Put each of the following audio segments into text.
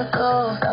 ago.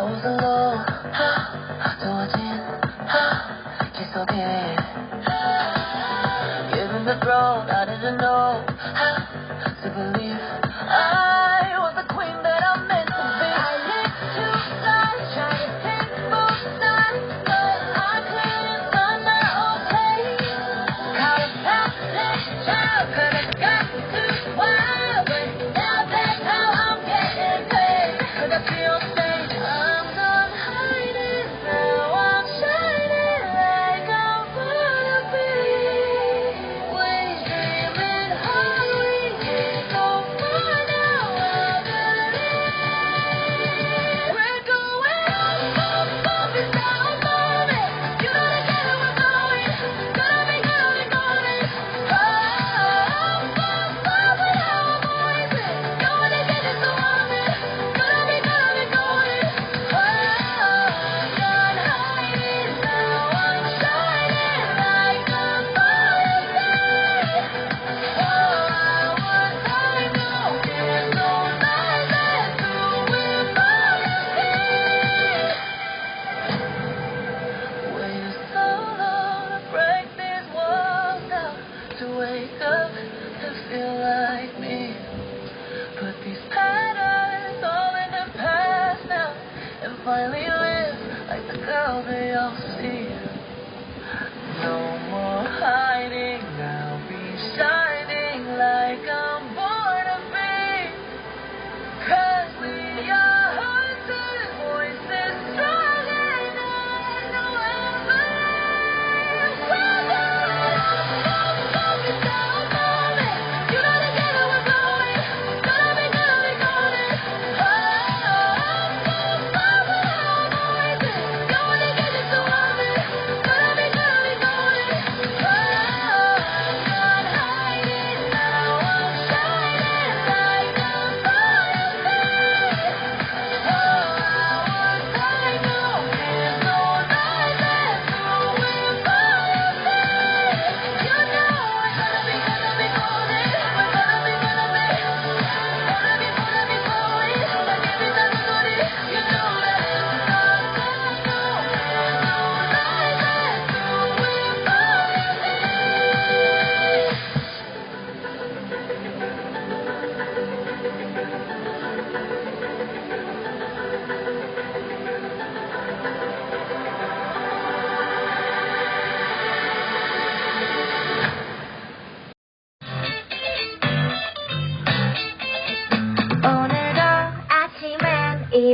feel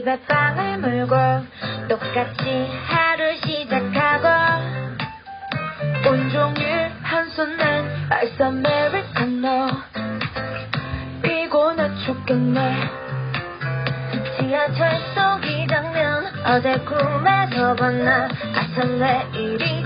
집에 빵을 물고 똑같이 하루 시작하고 온종일 한손난 알싸 아메리카노 피곤해 죽겠네. 지하철 속 이 장면 어제 꿈에서 봤나? 아참 내일이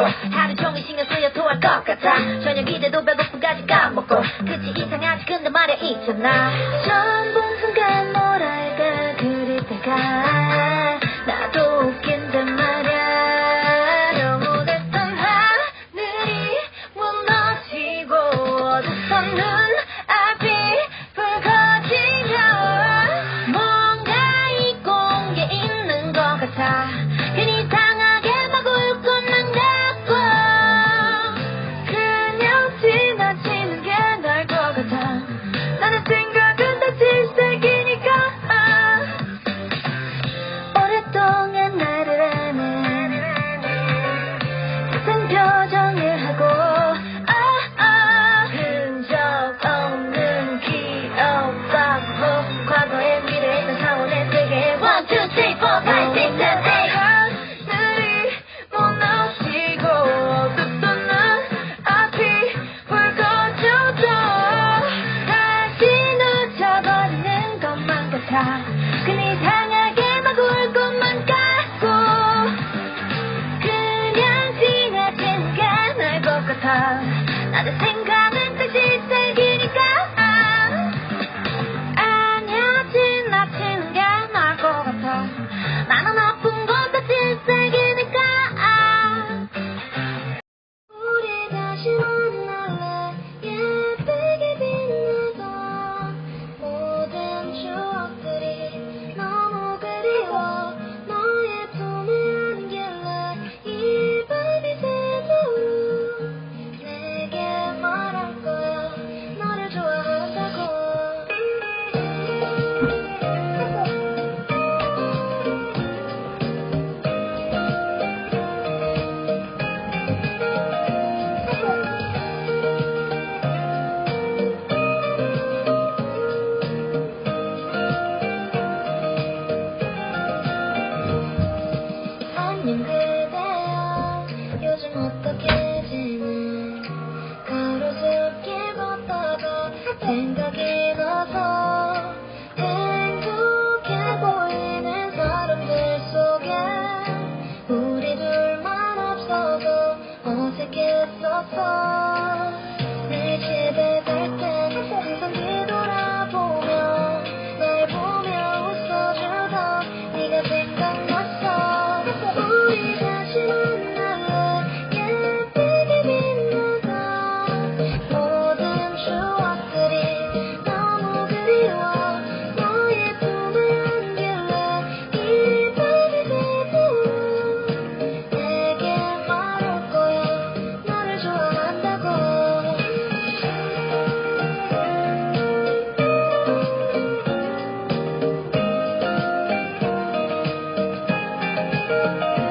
먹고. 하루 종일 신경 쓰여 토할 것 같아. 저녁 이제도 배고픔까지 까먹고. 그치 이상하지. 근데 말야 있잖아. 전부 나의 생각은 다시 새 Música